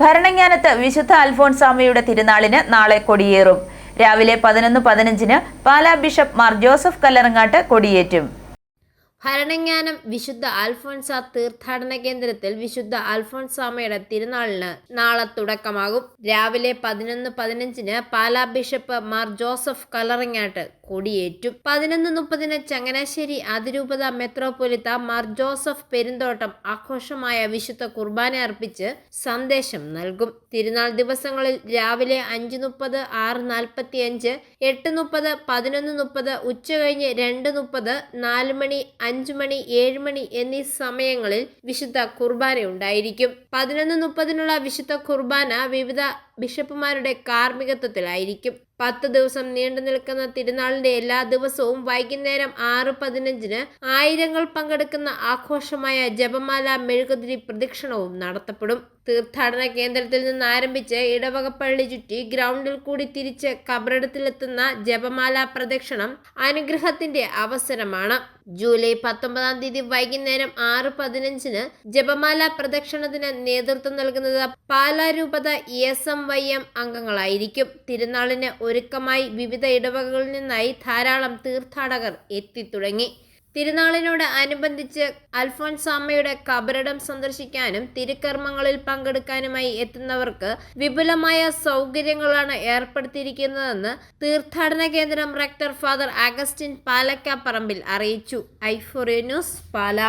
ഭരണങ്ങാനത്ത് വിശുദ്ധ അൽഫോൺസാമയുടെ തിരുനാളിന് നാളെ കൊടിയേറും. രാവിലെ പതിനൊന്ന് പതിനഞ്ചിന് പാലാ ബിഷപ്പ് മാർ ജോസഫ് കല്ലറങ്ങാട്ട് കൊടിയേറ്റും. ഭരണങ്ങാനം വിശുദ്ധ അൽഫോൻസ തീർത്ഥാടന കേന്ദ്രത്തിൽ വിശുദ്ധ അൽഫോൻസാമയുടെ തിരുനാളിന് നാളെ തുടക്കമാകും. രാവിലെ പതിനൊന്ന് പതിനഞ്ചിന് പാലാ ബിഷപ്പ് മാർ ജോസഫ് കലറങ്ങാട്ട് കൊടിയേറ്റും. പതിനൊന്ന് മുപ്പതിന് ചങ്ങനാശ്ശേരി അതിരൂപത മെത്രോപൊലിത്ത മാർ ജോസഫ് പെരുന്തോട്ടം ആഘോഷമായ വിശുദ്ധ കുർബാന അർപ്പിച്ച് സന്ദേശം നൽകും. തിരുനാൾ ദിവസങ്ങളിൽ രാവിലെ അഞ്ച് മുപ്പത് ആറ് നാൽപ്പത്തി അഞ്ച് എട്ട് മുപ്പത് പതിനൊന്ന് മുപ്പത് ഉച്ചകഴിഞ്ഞ് രണ്ട് മുപ്പത് നാല് മണി അഞ്ച് മണി ഏഴ് മണി എന്നീ സമയങ്ങളിൽ വിശുദ്ധ കുർബാന ഉണ്ടായിരിക്കും പതിനൊന്ന് മുപ്പതിനുള്ള വിശുദ്ധ കുർബാന വിവിധ ബിഷപ്പുമാരുടെ കാർമ്മികത്വത്തിലായിരിക്കും. പത്ത് ദിവസം നീണ്ടു നിൽക്കുന്ന തിരുനാളിന്റെ എല്ലാ ദിവസവും വൈകുന്നേരം ആറ് പതിനഞ്ചിന് ആയിരങ്ങൾ പങ്കെടുക്കുന്ന ആഘോഷമായ ജപമാല മെഴുകുതിരി പ്രദക്ഷിണവും നടത്തപ്പെടും. തീർത്ഥാടന കേന്ദ്രത്തിൽ നിന്ന് ആരംഭിച്ച് ഇടവകപ്പള്ളി ചുറ്റി ഗ്രൗണ്ടിൽ കൂടി തിരിച്ച് കബറിടത്തിലെത്തുന്ന ജപമാല പ്രദക്ഷിണം അനുഗ്രഹത്തിന്റെ അവസരമാണ്. ജൂലൈ പത്തൊമ്പതാം തീയതി വൈകുന്നേരം ആറ് പതിനഞ്ചിന് ജപമാല പ്രദക്ഷിണത്തിന് നേതൃത്വം നൽകുന്നത് പാലാരൂപത എസ് എം വൈ എം അംഗങ്ങളായിരിക്കും. തിരുനാളിന് ഒരുക്കമായി വിവിധ ഇടവകകളിൽ നിന്നായി ധാരാളം തീർത്ഥാടകർ എത്തിത്തുടങ്ങി. തിരുനാളിനോട് അനുബന്ധിച്ച് അൽഫോൻസാമ്മയുടെ കബറിടം സന്ദർശിക്കാനും തിരുക്കർമ്മങ്ങളിൽ പങ്കെടുക്കാനുമായി എത്തുന്നവർക്ക് വിപുലമായ സൗകര്യങ്ങളാണ് ഏർപ്പെടുത്തിയിരിക്കുന്നതെന്ന് തീർത്ഥാടന കേന്ദ്രം റെക്ടർ ഫാദർ അഗസ്റ്റിൻ പാലക്കാപ്പറമ്പിൽ അറിയിച്ചു. ഐഫോറിയ ന്യൂസ് പാല.